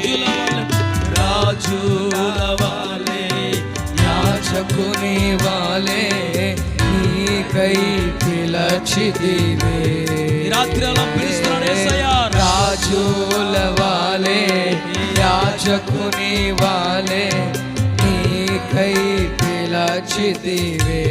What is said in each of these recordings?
రాజుల వలె రాజుల వలె యాచకుని వాలే నీకై పిలచిదివే ఈ రాత్రి అలా పిలుస్తున్నాడు యేసయ్యా రాజుల వాలే యాచకుని వాలే నీకై పిలచిదివే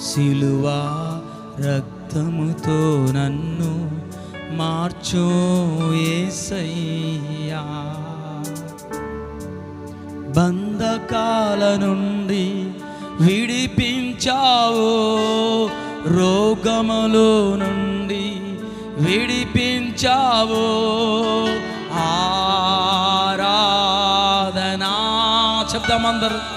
సిలువా రక్తముతో నన్ను మార్చు ఏసయ్యా. బంధకాల నుండి విడిపించావు రోగములో నుండి విడిపించావు ఆరాధనా. చెప్దామందరు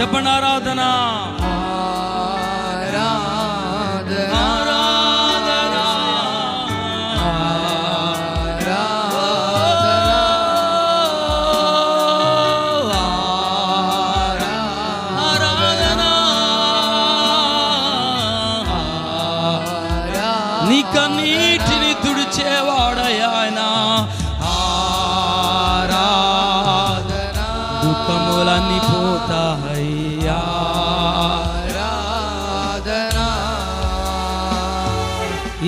చెప్పండి ఆరాధనా. ఆరాధనా. ఆరాధనా. ఆరాధనా నీ కన్నీటిని తుడిచేవాడయాయన ఆరాధన. దుఃఖములన్నీ పోతాయ్యా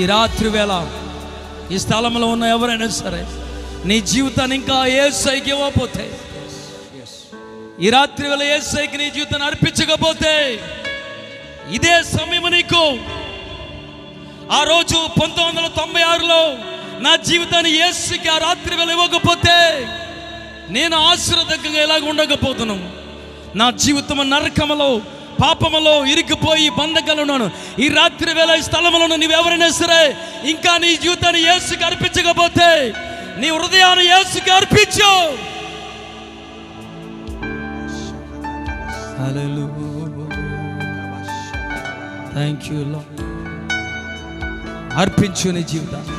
ఈ రాత్రి వేళ ఈ స్థలంలో ఉన్న ఎవరైనా సరే నీ జీవితాన్ని ఇంకా ఏ సైకి ఇవ్వకపోతే ఈ రాత్రి వేళ ఏ సైకి నీ జీవితాన్ని అర్పించకపోతే ఇదే సమయం నీకు. ఆ రోజు పంతొమ్మిది వందల తొంభై ఆరులో నా జీవితాన్ని ఏసుకి ఆ రాత్రి వేళ ఇవ్వకపోతే నేను ఆశీర్వదకంగా ఎలాగ ఉండకపోతున్నాను నా జీవితం నరకములో పాపములో ఇరికిపోయి బంధకాలు ఉన్నాను ఈ రాత్రి వేళ ఈ స్థలంలో నీవెవరైనా సరే ఇంకా నీ జీవితాన్ని యేసుకి అర్పించకపోతే నీ హృదయాన్ని యేసుకి అర్పించు. థ్యాంక్ యూ అర్పించు నీ జీవితాన్ని.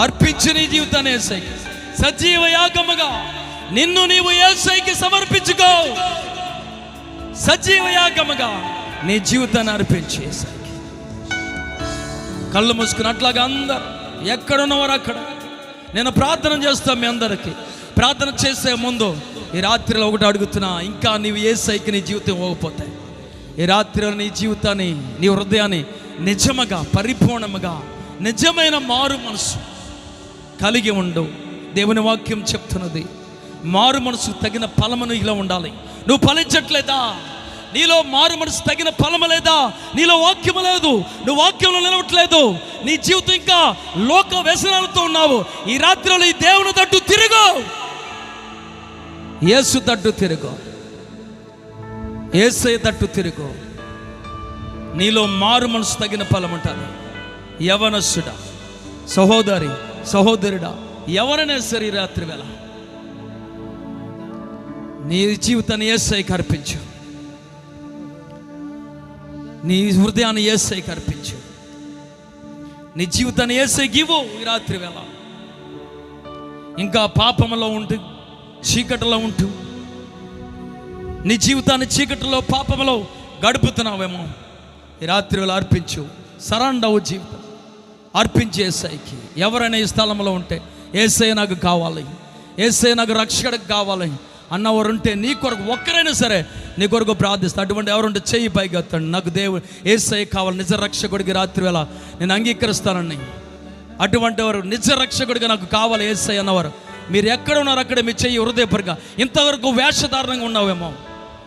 అర్పించు నీ జీవితాన్ని ఏసైకి సజీవ యాగముగా నిన్ను నీవు ఏసైకి సమర్పించుకో. సజీవ యాగముగా నీ జీవితాన్ని అర్పించు కళ్ళు మూసుకుని అట్లాగా అందరు ఎక్కడున్నవారు అక్కడ? నేను ప్రార్థన చేస్తాను మీ అందరికీ. ప్రార్థన చేసే ముందు ఈ రాత్రిలో ఒకటి అడుగుతున్నా ఇంకా నీవు ఏ సైకి నీ జీవితం ఇవ్వకపోతే ఈ రాత్రిలో నీ జీవితాన్ని నీ హృదయాన్ని నిజముగా పరిపూర్ణముగా నిజమైన మారు మనసు కలిగి ఉండు. దేవుని వాక్యం చెప్తున్నది మారు మనసు తగిన ఫలమును ఇలా ఉండాలి. నువ్వు ఫలించట్లేదా? నీలో మారు మనసు తగిన ఫలము లేదా? నీలో వాక్యము లేదు. నువ్వు వాక్యంలో నిలవట్లేదు. నీ జీవితం ఇంకా లోక వ్యసనాలతో ఉన్నావు. ఈ రాత్రిలో ఈ దేవుని తట్టు తిరుగు. యేసు తట్టు తిరుగు. ఏసై తట్టు తిరుగు. నీలో మారు మనసు తగిన ఫలం ఉంటుంది. యవనస్సుడా. సహోదరి సహోదరుడా ఎవరైనా సరే రాత్రి వేళ నీ జీవితాన్ని ఏసైకి అర్పించు. నీ హృదయాన్ని ఏసైకి అర్పించు. నీ జీవితాన్ని ఏసైకి ఇవ్వు ఈ రాత్రి వేళ. ఇంకా పాపంలో ఉంటూ చీకటిలో ఉంటూ. నీ జీవితాన్ని చీకటిలో పాపంలో గడుపుతున్నావేమో. ఈ రాత్రి వేళ అర్పించు. సరండవు జీవితం. అర్పించి ఏసైకి. ఎవరైనా ఈ స్థలంలో ఉంటే ఏసై నాకు కావాలి. ఏసై నాకు రక్షకుడికి కావాలి. అన్నవారు ఉంటే నీ కొరకు ఒక్కరైనా సరే నీ కొరకు ప్రార్థిస్తా. అటువంటి ఎవరుంటే చెయ్యి పైకి ఎత్తండి. నాకు దేవుడు ఏసై కావాలి. నిజ రక్షకుడికి రాత్రి వేళ నేను అంగీకరిస్తానని. అటువంటి వారు నిజ రక్షకుడిగా నాకు కావాలి ఏసై అన్నవారు. మీరు ఎక్కడ ఉన్నారు అక్కడ మీ చెయ్యి హృదయపరిగా. ఇంతవరకు వేషధారణంగా ఉన్నావేమో.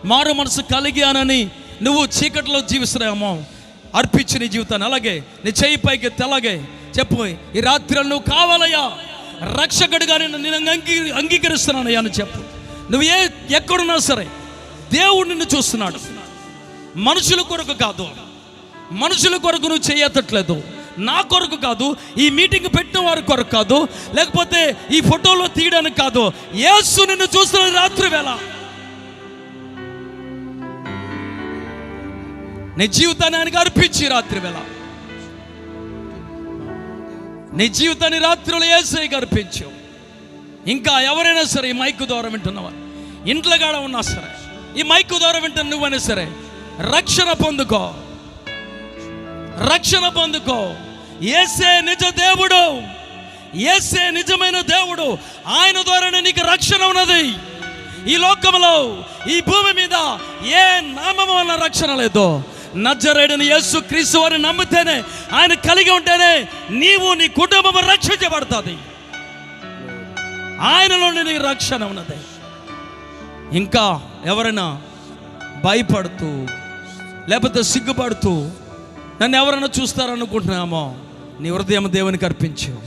మారు మనసు కలిగానని నువ్వు చీకటిలో జీవిస్తున్నావేమో. అర్పించి నీ జీవితాన్ని. అలాగే నీ చెయ్యి పైకి తెలగే అలాగే చెప్పు. ఈ రాత్రి నువ్వు కావాలయ్యా. రక్షకుడిగా నేను నేను అంగీ అంగీకరిస్తున్నానయ్యా అని చెప్పు. నువ్వు ఏ ఎక్కడున్నా సరే దేవుడు నిన్ను చూస్తున్నాడు. మనుషుల కొరకు కాదు. మనుషుల కొరకు నువ్వు చేయతట్లేదు. నా కొరకు కాదు. ఈ మీటింగ్ పెట్టిన వారి కొరకు కాదు. లేకపోతే ఈ ఫోటోలో తీయడానికి కాదు. యేసు నిన్ను చూస్తున్న రాత్రి వేళ. నీ జీవితాన్ని ఆయనకు అర్పించి రాత్రి వేళ. నీ జీవితాన్ని రాత్రులు ఏసైకి అర్పించావు. ఇంకా ఎవరైనా సరే ఈ మైక్ ద్వారా వింటున్నవారు ఇంట్లో కాడ ఉన్నా సరే ఈ మైక్ ద్వారా వింటున్న నువ్వైనా సరే రక్షణ పొందుకో. రక్షణ పొందుకో. ఏసే నిజ దేవుడు. ఏసే నిజమైన దేవుడు. ఆయన ద్వారానే నీకు రక్షణ ఉన్నది. ఈ లోకంలో ఈ భూమి మీద ఏ నామం వల్ల రక్షణ లేదు. నజరేడుని యేసు క్రీస్తు వారిని నమ్మితేనే ఆయన కలిగి ఉంటేనే నీవు నీ కుటుంబం రక్షించబడుతుంది. ఆయనలోని నీ రక్షణ ఉన్నది. ఇంకా ఎవరైనా భయపడుతూ లేకపోతే సిగ్గుపడుతూ నన్ను ఎవరైనా చూస్తారనుకుంటున్నామో నీ హృదయం దేవునికి అర్పించు.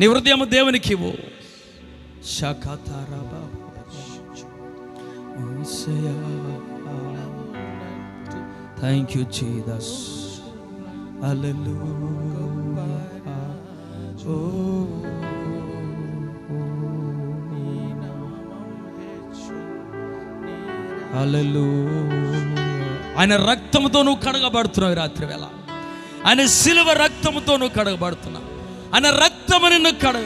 నీ హృదయం దేవునికి ఇవ్వు. శాఖాతారా థ్యాంక్ యూ జీదస్ ఆయన రక్తంతో నువ్వు కడగబడుతున్నావు రాత్రి వేళ. ఆయన సిలువ రక్తంతో నువ్వు కడగబడుతున్నావు. ఆయన రక్తము నిన్ను కడగ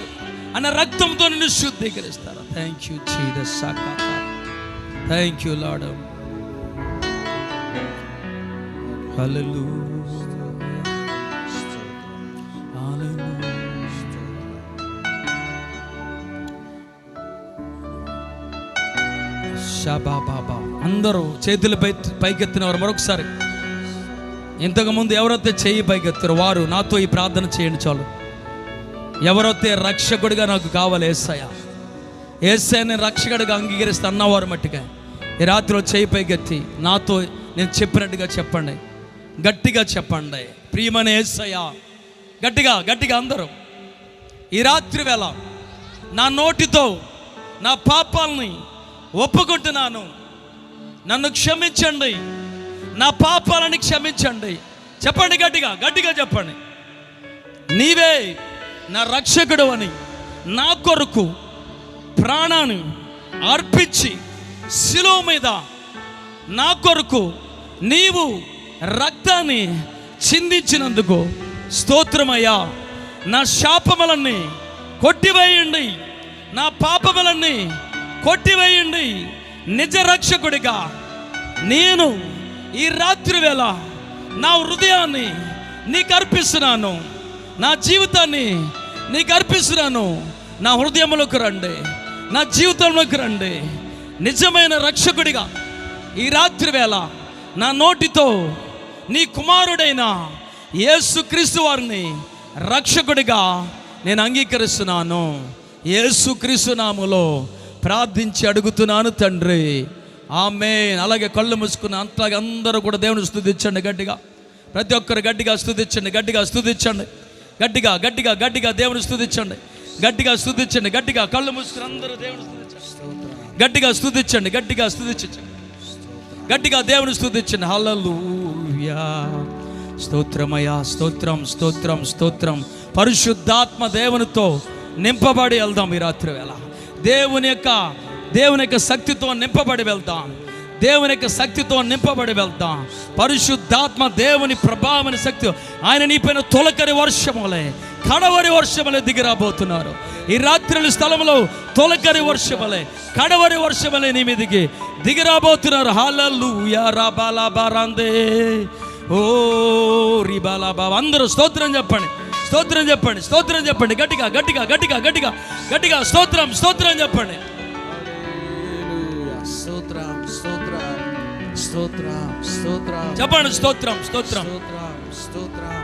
ఆయన రక్తంతో నిన్ను శుద్ధీకరిస్తారు? థ్యాంక్ యూ చీదస్ థ్యాంక్ యూ లాడ్ హల్లెలూయా బా అందరూ చేతులు పై పైకెత్తిన వారు మరొకసారి. ఇంతకుముందు ఎవరైతే చేయి పైకెత్తారో వారు నాతో ఈ ప్రార్థన చేయండి చాలు. ఎవరైతే రక్షకుడిగా నాకు కావాలి ఏసయ్య. ఏసయ్యని రక్షకుడిగా అంగీకరిస్తే అన్నవారు మట్టిగా. ఈ రాత్రిలో చేయి పైకెత్తి నాతో నేను చెప్పినట్టుగా చెప్పండి. గట్టిగా చెప్పండి. ప్రియమైన ఏసయ్య. గట్టిగా గట్టిగా అందరూ. ఈ రాత్రి వేళ నా నోటితో నా పాపాలని ఒప్పుకుంటున్నాను. నన్ను క్షమించండి. నా పాపాలని క్షమించండి. చెప్పండి గట్టిగా గట్టిగా చెప్పండి. నీవే నా రక్షకుడు అని నా కొరకు ప్రాణాన్ని అర్పించి శిలువ మీద నా కొరకు నీవు రక్తాన్ని చిందించినందుకు స్తోత్రమయ్యా. నా శాపములన్నీ కొట్టివేయండి. నా పాపములన్నీ కొట్టివేయండి. నిజ రక్షకుడిగా నేను ఈ రాత్రి వేళ నా హృదయాన్ని నీకు అర్పిస్తున్నాను. నా జీవితాన్ని నీకు అర్పిస్తున్నాను. నా హృదయంలోకి రండి. నా జీవితంలోకి రండి. నిజమైన రక్షకుడిగా ఈ రాత్రి వేళ నా నోటితో నీ కుమారుడైన యేసుక్రీస్తు వారిని రక్షకుడిగా నేను అంగీకరిస్తున్నాను. యేసుక్రీస్తు నాములో ప్రార్థించి అడుగుతున్నాను తండ్రి. ఆమె అలాగే కళ్ళు మూసుకున్న అంతలాగే అందరూ కూడా దేవుని స్థుతించండి గట్టిగా. ప్రతి ఒక్కరు గట్టిగా స్థుతించండి గట్టిగా స్థుతించండి. గట్టిగా గట్టిగా గట్టిగా దేవుని స్థుతించండి. గట్టిగా స్థుతించండి గట్టిగా కళ్ళు మూసుకుని అందరూ దేవుని స్థుతించండి. గట్టిగా స్థుతించండి గట్టిగా స్థుతించండి. గట్టిగా దేవుని స్థుతించండి. హల్లూయా స్తోత్రమయ్యా స్తోత్రం స్తోత్రం స్తోత్రం. పరిశుద్ధాత్మ దేవునితో నింపబడి వెళ్దాం ఈ రాత్రి వేళ దేవుని యొక్క దేవుని యొక్క శక్తితో నింపబడి వెళ్తాం దేవుని యొక్క శక్తితో నింపబడి వెళ్తాం పరిశుద్ధాత్మ దేవుని ప్రభావని శక్తి. ఆయన నీపైన తొలకరి వర్షములే కడవరి వర్షములే దిగిరాబోతున్నారు. ఈ రాత్రుల స్థలంలో తొలకరి వర్షములే కడవరి వర్షములే నీ మీదికి దిగిరాబోతున్నారు. హాలల్లు యారాబాలా బారాందే ఓ రిబాలా బాబా అందరూ స్తోత్రం చెప్పండి. స్తోత్రం చెప్పండి స్తోత్రం చెప్పండి గట్టిగా గట్టిగా గట్టిగా గట్టిగా గట్టిగా స్తోత్రం స్తోత్రం చెప్పండి స్తోత్రం స్తోత్రం స్తోత్రం స్తోత్రం చెప్పండి స్తోత్రం స్తోత్రం స్తోత్రం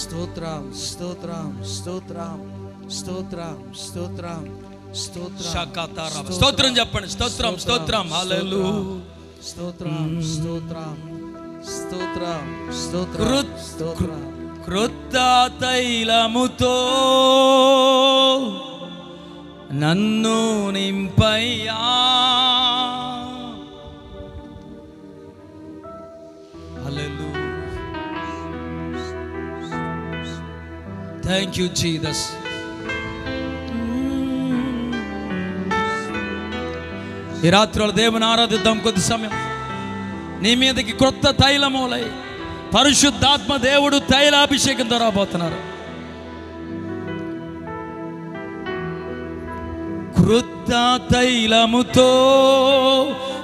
స్తోత్రం స్తోత్రం స్తోత్రం స్తోత్రం స్తోత్రం స్తోత్రం. స్తోత్రం చెప్పండి స్తోత్రం స్తోత్రం హల్లెలూ స్తోత్రం స్తోత్రం స్తోత్రం స్తోత్రం స్తోత్రం క్రొత్త తైలముతో నన్ను నింపయ్యా. థ్యాంక్ యూ జీదస్ ఈ రాత్రులు దేవుని ఆరాధిద్దాం కొద్ది సమయం. నీ మీదకి క్రొత్త తైలమూలై. పరిశుద్ధాత్మ దేవుడు తైలాభిషేకం దొరకబోతున్నారు పోతున్నారు. కృత తైలముతో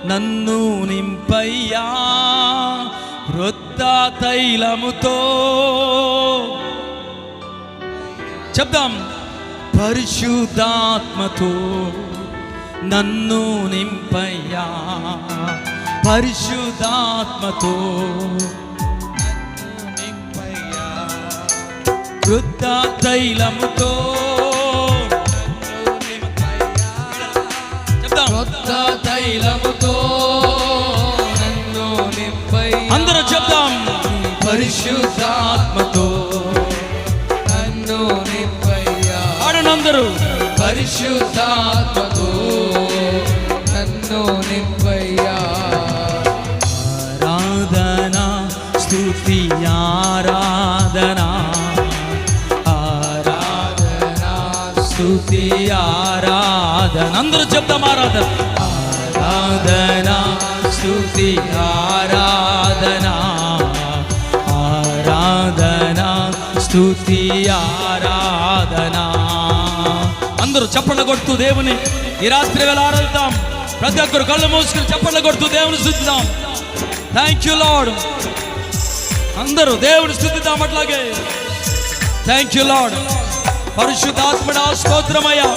నన్ను నింపయ్యా. కృత తైలముతో చెప్దాం. పరిశుద్ధాత్మతో నన్ను నింపయ్యా. పరిశుద్ధాత్మతో కృత తైలముతో కొత్త తైలముతో నన్ను నింపయ్యా అందరూ చెప్దాం. పరిశుద్ధాత్మతో నన్ను నింపయ్యా ఆడనందరూ. పరిశుద్ధాత్మతో నన్ను నింపయ్యా ఆరాధన స్తుతి ఆరాధన. స్తుతి ఆరాధన అందరూ చెప్తాం ఆరాధన. ఆరాధన స్థుతి ఆరాధన. ఆరాధన స్థుతి ఆరాధన. అందరూ చప్పట్లు కొడుతూ దేవుని ఈ రాత్రి వేళ ఆరాధిద్దాం. ప్రతి ఒక్కరు కళ్ళు మూసుకుని చప్పట్లు కొడుతూ దేవుని స్థుతిద్దాం. థ్యాంక్ యూ లాడ్ అందరూ దేవుని స్థుతిద్దాం అట్లాగే. థ్యాంక్ యూ లాడ్ పరిశుద్ధాత్మడ స్తోత్రమయ్యా.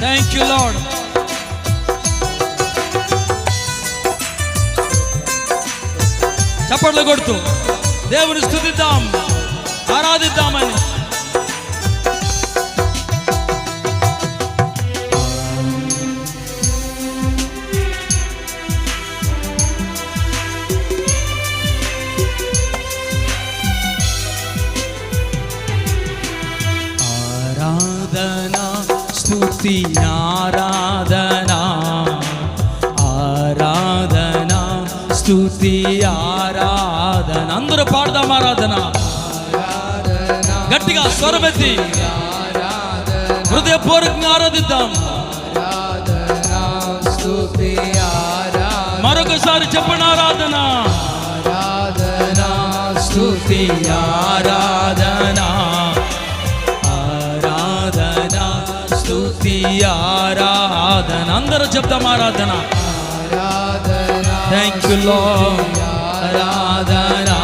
థ్యాంక్ యూ లాడ్ చప్పట్లు కొడుతూ దేవుని స్థుతిద్దాం ఆరాధిద్దామని. ఆరాధనా స్తుతి ఆరాధన మరొకసారి చెప్పండి ఆరాధన. ఆరాధనా స్తుతి ఆరాధన. ఆరాధన స్తుతి ఆరాధన. అందరూ చెప్తాం ఆరాధన. ఆరాధన థ్యాంక్ యూ లో ఆరాధనా.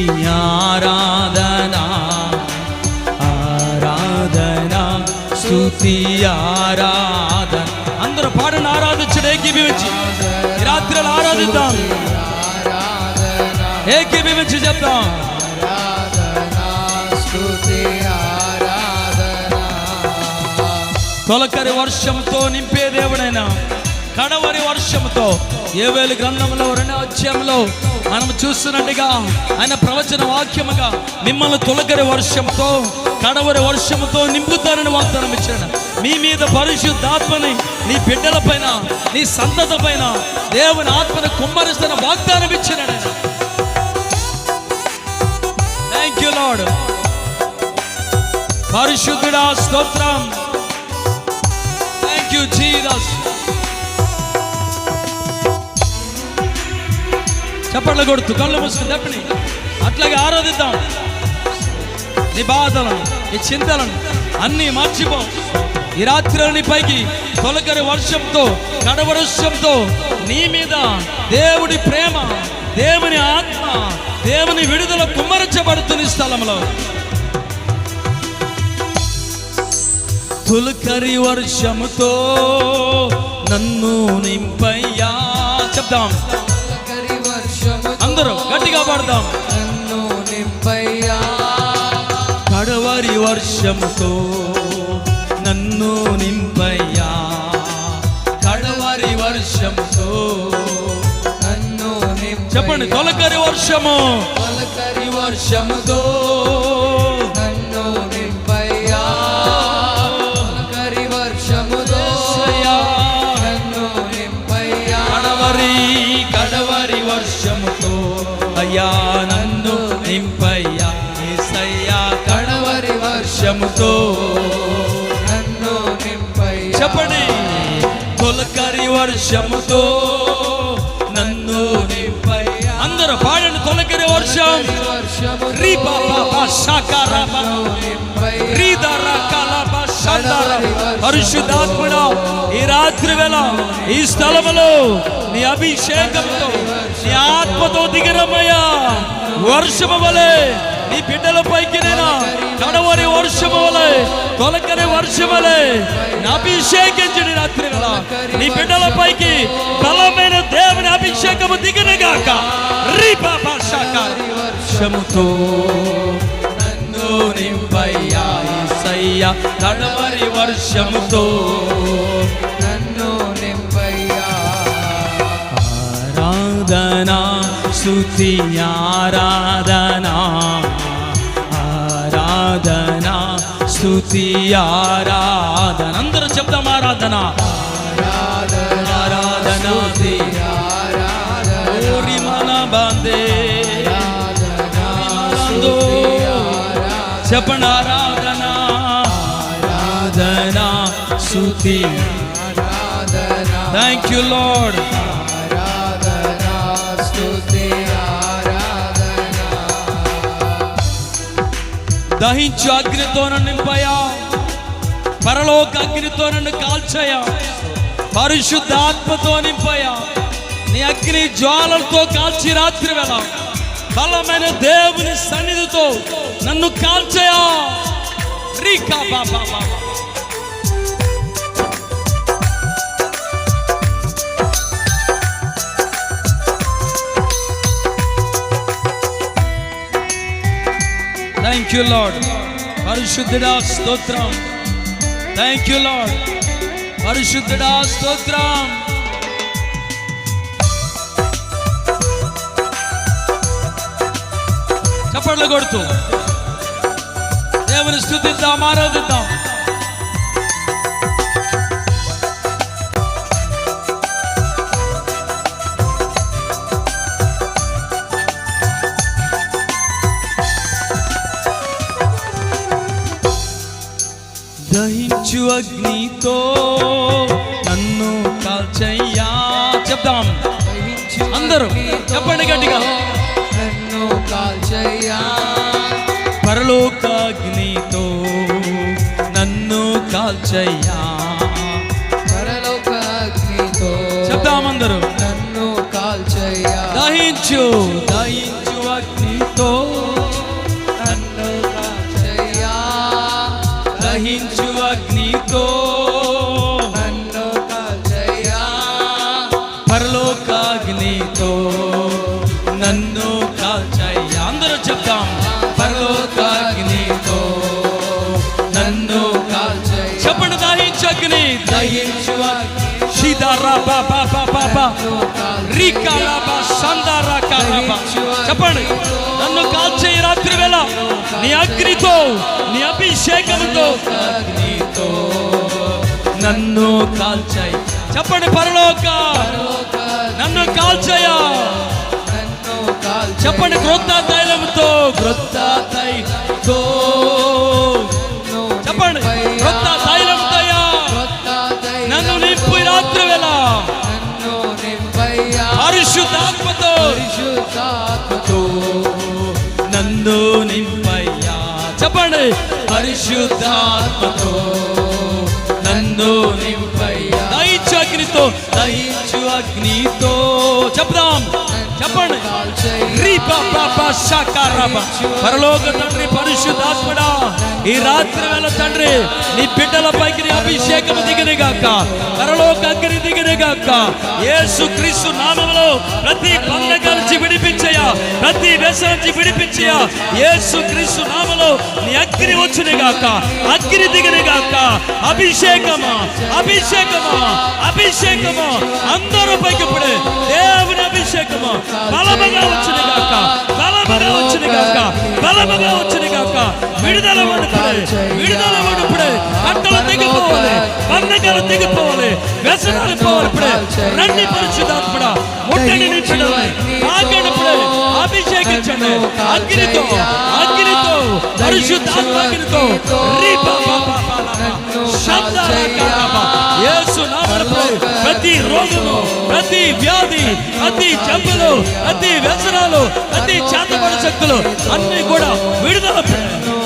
స్తుతి ఆరాధన ఆరాధన స్తుతి ఆరాధన. అందరూ పాడను ఆరాధించడం ఏకీభవించి. ఈ ఆరాధిద్దాం. ఏకీభవించి చెప్తాం తొలకరి వర్షంతో నింపే దేవుడైనా కడవరి వర్షంతో ఏవేలు గ్రంథంలో రెండో అధ్యాయంలో మనం చూస్తున్నట్టుగా ఆయన ప్రవచన వాక్యముగా మిమ్మల్ని తొలగరి వర్షంతో కడవరి వర్షంతో నింపుతారని వాగ్దానం ఇచ్చాడు. మీ మీద పరిశుద్ధాత్మని నీ బిడ్డల పైన నీ సంతత పైన దేవుని ఆత్మను కుమ్మరిస్తున్న వాగ్దానం ఇచ్చాడు థ్యాంక్ యూ లాడ్ పరిశుద్ధుడా స్తోత్రం. థ్యాంక్ యూ జీసస్ చప్పట్లు కొడుతూ కళ్ళు మూసుకుని తప్పిని. అట్లాగే ఆరాధిద్దాం. నీ బాధలను నీ చింతలను అన్నీ మర్చిపో ఈ రాత్రి పైకి తొలకరి వర్షంతో కడవరుషంతో నీ మీద దేవుడి ప్రేమ దేవుని ఆత్మ దేవుని విడుదల కుమ్మరించబడుతున్న స్థలంలో. తొలకరి వర్షముతో నన్ను నింపయ్యా. చెప్దాం. అందరూ గట్టిగా పాడదాం. నన్ను నింపయ్యా. కడవరి వర్షముతో నన్ను నింపయ్యా. కడవరి వర్షముతో నన్ను చెప్పండి తొలకరి వర్షము. తొలకరి వర్షముతో అయ్యా నన్ను నింపయ్యా యేసయ్యా కడవరి వర్షముతో నన్ను నింపయ్యా. చెప్పండి తొలకరి వర్షముతో నన్ను నింపై అందరూ పాడండి తొలకరి వర్షం. రీ బాబా షాకారా నింపయ్యా రీ దరా కాలా. పరిశుద్ధాత్మడ ఈ రాత్రి వేళ ఈ స్థలములో నీ అభిషేకంతో నీ ఆత్మతో దిగిరమ్మయ్యా. వర్షము వలె నీ బిడ్డల పైకి నేను? కడవరి వర్షము వలె తొలకని వర్షములే వలె అభిషేకించడి రాత్రి వేళ. నీ బిడ్డల పైకి బలమైన దేవుని అభిషేకము దిగినగాక రీ బాబా షాకారా. వర్షముతో నన్ను నింపయ్యా. యేసయ్యా కడవరి వర్షముతో. నన్ను నింపయ్యా ఆరాధన స్తుతి ఆరాధన. ఆరాధన స్తుతి ఆరాధన. అందరూ చెప్దాం ఆరాధన. ఆరాధన ఓరి మన బందే ఆరాధన. చెప్పండి ఆరాధన. ఆరాధన స్తుతి ఆరాధన థ్యాంక్ యూ లార్డ్ ఆరాధన స్తుతి ఆరాధన. దహించు అగ్నితో నింపయా. పరలోక అగ్నితో నన్ను కాల్చయా. పరిశుద్ధాత్మతో నింపయా. నీ అగ్ని జ్వాలలతో కాల్చి రాత్రి వేళ బలమైన దేవుని సన్నిధితో నన్ను కాల్చయా. రీకా బాబా బాబా థ్యాంక్ యూ లాడ్ పరిశుద్ధుడా స్తోత్రం. థ్యాంక్ యూ లాడ్ పరిశుద్ధుడా స్తోత్రం. చప్పట్లు కొడుతూ. దేవుని స్థుతిద్దాం ఆరాధిద్దాం. దహించు అగ్నితో నన్ను కాల్చయ్యా. చెప్దాం. అందరూ చెప్పండి గట్టిగా. నన్ను కాల్చయ్యా. పరలోక అగ్నితో నన్ను కాల్చయ్యా. పరలోక అగ్నితో చెప్దాం అందరూ. నన్ను కాల్చయ్యా. దహించు దహించు. చెప్పండి. నన్ను కాల్చే రాత్రి వేళ నీ అగ్నితో నీ అభిషేకంతో నన్ను కాల్చాయి. చెప్పండి పరలోక. నన్ను కాల్చయా? చెప్పండి క్రొత్త తైలంతో క్రొత్త తైలంతో చెప్పండి. పరిశుద్ధాత్మతో నన్ను నింపయ్యా దహించు దహించు అగ్నితో. చెప్దాం చెప్పండి. పరలోక తండ్రి పరిశుద్ధాత్మడా ఈ రాత్రి వేళ తండ్రి నీ బిడ్డలపైకి నీ అభిషేకం దిగినగాక పరలోక అగ్ని దిగినగాక యేసు క్రీస్తు నామంలో ప్రతి పండగ కలిసి విడిపించయా ప్రతి వ్యసనం నుంచి విడిపించయా యేసు క్రీస్తు నామంలో నీ అగ్ని వచ్చునిగాక అగ్ని దిగినగాక అభిషేకమా అభిషేకమా అభిషేకమా. అందరూ పైకి ఇప్పుడే దేవుని అభిషేకము. బలముగా వచ్చింది కాక బలముగా వచ్చింది కాక బలముగా వచ్చింది కాక విడుదల పడుపుడే విడుదల పడుపుడే కట్టలు దిగిపోవాలి బంధకాలు దిగిపోవాలి వ్యసనాలు పోవాలి ఇప్పుడే రండి పరిశుద్ధాత్మడా ముట్టడి నింపడమే తాగడప్పుడే అభిషేకించండి. అగ్నితో అగ్నితో పరిశుద్ధాత్మ అగ్నితో. రీ బా బా ప్రతి రోగము ప్రతి వ్యాధి ప్రతి జబ్బులు ప్రతి వ్యసనాలు ప్రతి చేతబడి శక్తులు అన్ని కూడా విడుదలప్పుడే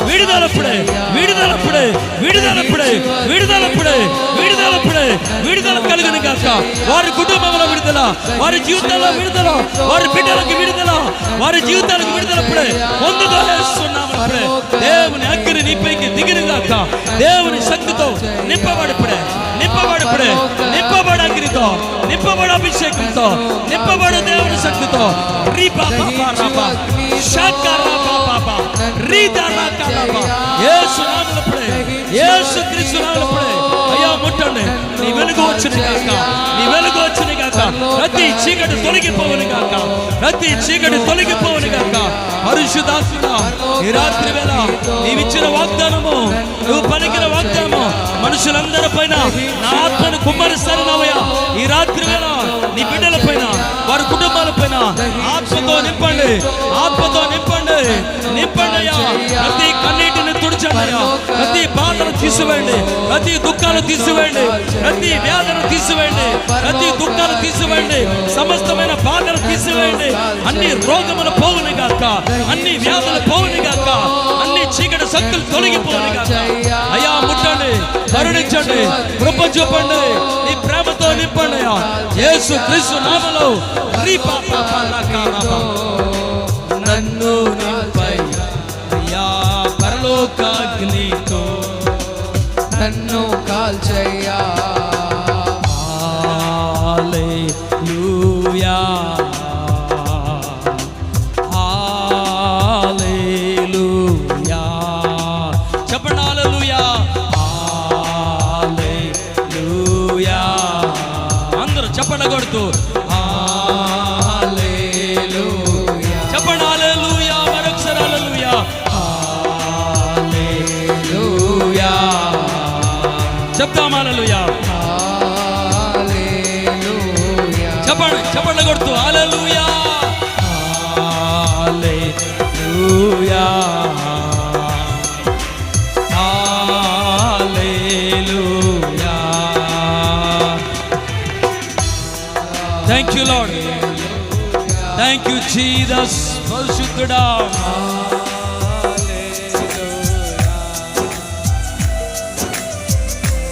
విడుదలప్పుడే విడుదలప్పుడే విడుదలప్పుడే విడుదలప్పుడే విడుదలప్పుడే విడుదల కలిగిన కాక వారి కుటుంబంలో విడుదల వారి జీవితంలో విడుదల వారి బిడ్డలకు విడుదల వారి జీవితాలకు విడుదలప్పుడే. పొందుగా దిగిన దేవుని శక్తితో నింపబడు అభిషేకంతో నింపబడు దేవుని శక్తితో. రీ బాబా రాబా షాకా రాబా బాబా రీదా రాకా రాబా యేసు నామములప్పుడే యేసు క్రీస్తు పడే. అయ్యా ముట్టండి. నీ వెలుగు వచ్చిన గాక. నీ వెలుగు వచ్చిన గాక. ప్రతి చీకటి తొలగిపోవని గాక. ప్రతి చీకటి తొలగిపోవని గాక. పరిశుద్ధాత్మడ ఈ రాత్రి వేళ నీవిచ్చిన వాగ్దానము నువ్వు పలికిన వాగ్దానము మనుషులందరి పైన నా ఆత్మను కుమ్మరిస్తాను కుమ్మరిస్తారన్నావయ్యా. ఈ రాత్రి నీ బిడ్డల పైన వారి కుటుంబాల పైన ఆత్మతో నింపండి ఆత్మతో నింపండి నింపండి అయ్యా. ప్రతి కన్నీటిని తుడిచండి అయ్యా. ప్రతి బాధను తీసివేయండి ప్రతి దుఃఖాలు తీసివేయండి ప్రతి వ్యాధను తీసివేయండి ప్రతి దుఃఖాలు తీసివేయండి సమస్తమైన బాధలు తీసివేయండి. అన్ని రోగములు పోవుని గాక అన్ని వ్యాధులు పోవుని గాక అన్ని చీకటి శక్తులు తొలగిపోవుని గాక. కరుణించండి కృప చూపండి నీ ప్రేమతో నింపండి యేసు క్రీస్తు నామలో రీ నన్ను అయ్యా పరలోకాగ్నితో. నన్ను కాల్చయ్యా. చెప్పండి చెప్పండి కొడుతూ హల్లెలూయా హల్లెలూయా హల్లెలూయా thank you lord thank you Jesus పరిశుద్ధుడా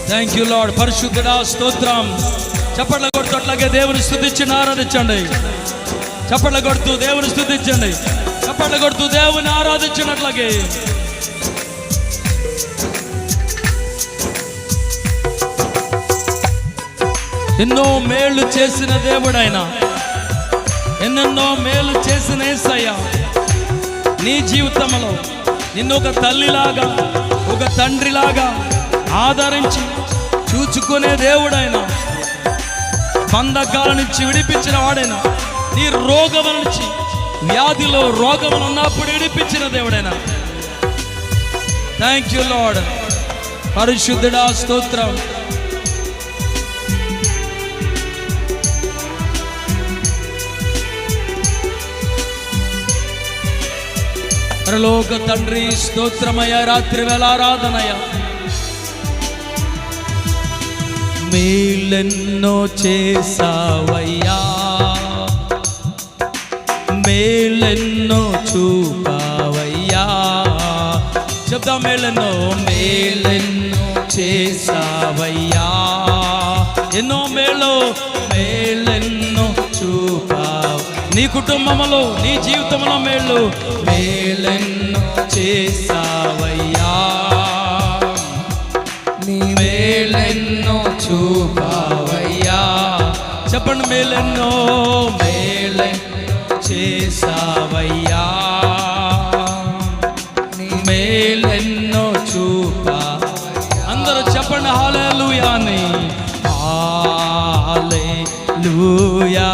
థ్యాంక్ యూ లార్డ్ పరిశుద్ధుడా స్తోత్రం చప్పట్ల కొడుతూ అట్లాగే దేవుని స్థుతించి ఆరాధించండి. చప్పట్ల కొడుతూ దేవుని స్థుతించండి. చప్పట్ల కొడుతూ దేవుని ఆరాధించినట్లాగే ఎన్నో మేళ్ళు చేసిన దేవుడైన ఎన్నెన్నో మేలు చేసిన ఏసయ్యా నీ జీవితంలో నిన్ను ఒక తల్లిలాగా ఒక తండ్రిలాగా ఆదరించి చూచుకునే దేవుడైన బంధకాల నుంచి విడిపించిన వాడైనా నీ రోగముల నుంచి వ్యాధిలో రోగములు ఉన్నప్పుడు విడిపించిన దేవుడైనా. థ్యాంక్ యూ లాడ్ పరిశుద్ధుడా స్తోత్రం. పరలోక తండ్రి స్తోత్రమయ రాత్రి వేళ ఆరాధనయ మేలెన్నో చేసావయ్యా మేలెన్నో చూపావయ్యా. చెప్దాం మేలెన్నో మేలెన్నో చేసావయ్యా ఎన్నో మేలో మేలెన్నో చూపావు. నీ కుటుంబంలో నీ జీవితంలో మేళ్ళు మేలెన్నో చేసావయ్యా మేలెన్నో మేలెన్నో చేసావయ్యా నీ మేలెన్నో చూపా. అందరూ చెప్పండి హాలేలుయాని హాలేలుయా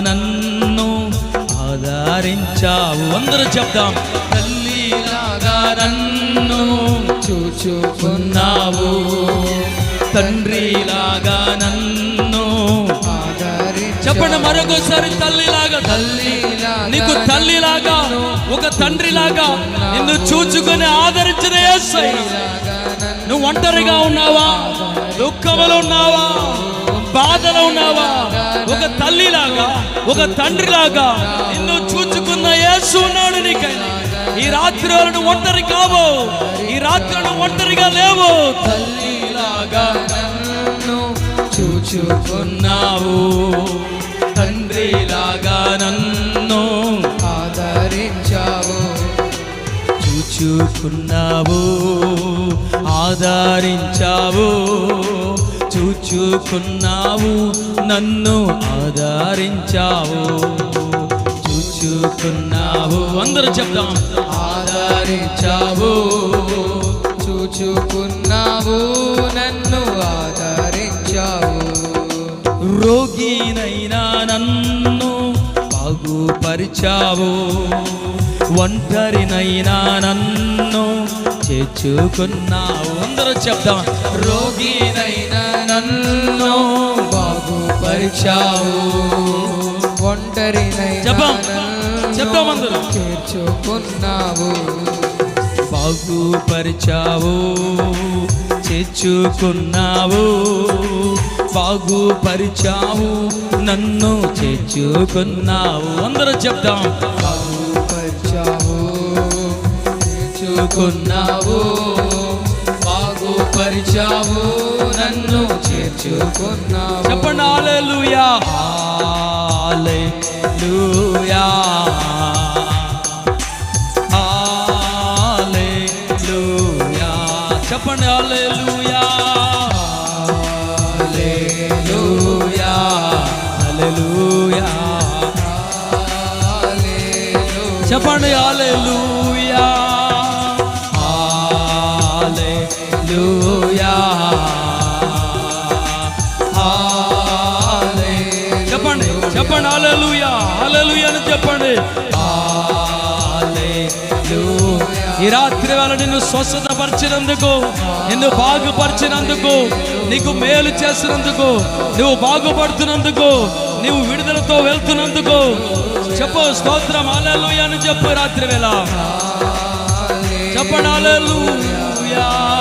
నన్ను ఆదరించావు. అందరూ చెప్దాం. తల్లిలాగా నన్ను చూచుకున్నావు. తండ్రిలాగా నన్ను చెప్పండి మరొకసారి తల్లిలాగా. తల్లి నీకు తల్లిలాగా ఒక తండ్రిలాగా నిన్ను చూచుకొని ఆదరించిన నువ్వు ఒంటరిగా ఉన్నావా? దుఃఖములు ఉన్నావా? బాధలో ఉన్నావా? ఒక తల్లిలాగా ఒక తండ్రిలాగా నిన్ను చూచుకున్న యేసు ఉన్నాడు నీకైనా. ఈ రాత్రి వేళ నువ్వు ఒంటరి కావు. ఈ రాత్రి నువ్వు ఒంటరిగా లేవు. తల్లిలాగా నన్ను చూచుకున్నావు. ఉన్నావు తండ్రిలాగా నన్ను ఆదరించావు. చూచుకున్నావు ఆదరించావు. చూచుకున్నావు నన్ను ఆదరించావు. చూచుకున్నావు అందరూ చెప్దాం. ఆదరించావు చూచుకున్నావు నన్ను ఆదరించావు. రోగినైనా నన్ను బాగుపరిచావు. ఒంటరినైనా నన్ను చేర్చుకున్నావు. అందరూ చెప్దాం. రోగినైనా నన్ను బాగుపరిచావు అందరూ. చేర్చుకున్నావు. బాగుపరిచావు చేర్చుకున్నావు. బాగుపరిచావు నన్ను చేర్చుకున్నావు. అందరూ చెప్దాం. బాగుపరిచావు చేర్చుకున్నావు. బాగుపరిచావు నన్ను చేర్చుకున్నావు. చెప్పండి ఈ రాత్రి వేళ నిన్ను స్వస్థత పరిచినందుకు నిన్ను బాగుపరిచినందుకు నీకు మేలు చేసినందుకు నువ్వు బాగుపడుతున్నందుకు నువ్వు విడుదలతో వెళ్తున్నందుకు చెప్పు స్తోత్రం. హల్లెలూయా అని చెప్పు రాత్రి వేళ. చెప్పడాలూ